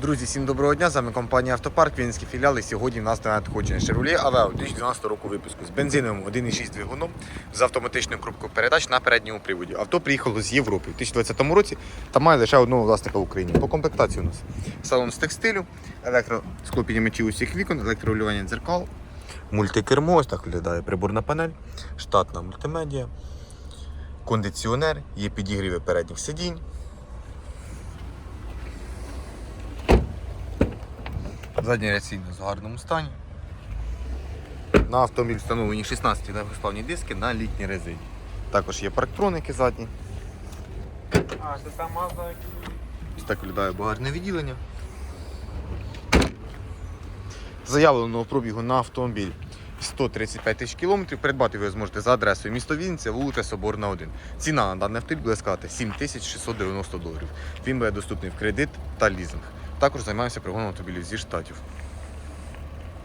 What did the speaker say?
Друзі, всім доброго дня. З вами компанія Автопарк, Вінницький філіал. І сьогодні в нас на надходження Chevrolet Aveo 2012 року випуску з бензиновим 1,6 двигуном з автоматичною коробкою передач на передньому приводі. Авто приїхало з Європи у 2020 році та має лише одного власника в Україні. По комплектації у нас салон з текстилю, електросклопіднімачі усіх вікон, електрорегулювання дзеркал, мультикермо, ось так виглядає приборна панель, штатна мультимедіа, кондиціонер, є підігріви передніх сидінь. Задній ряд сильно в гарному стані. На автомобіль встановлені 16 легкосплавні диски на літній резині. Також є парктроники задні. А, це та Mazda, Ось так виглядає багажне відділення. Заявленого пробігу на автомобіль 135 тисяч кілометрів. Придбати ви зможете за адресою місто Вінниця, вулиця Соборна 1. Ціна на даний автомобіль буде складати 7690 доларів. Він буде доступний в кредит та лізинг. Також займаюся пригоном автомобілів зі штатів.